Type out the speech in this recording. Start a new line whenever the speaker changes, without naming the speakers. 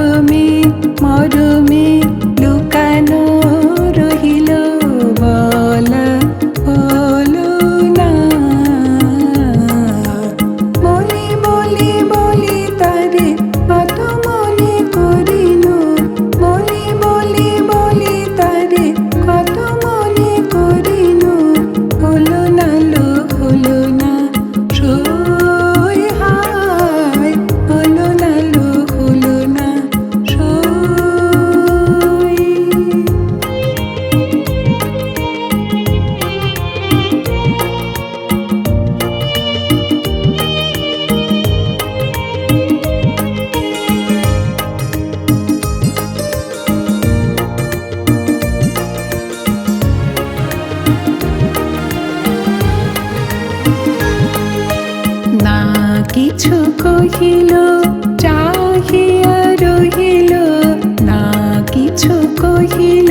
மறுமே மறுமே রহিল চাহিয়া রহিল না কিছু কহিল।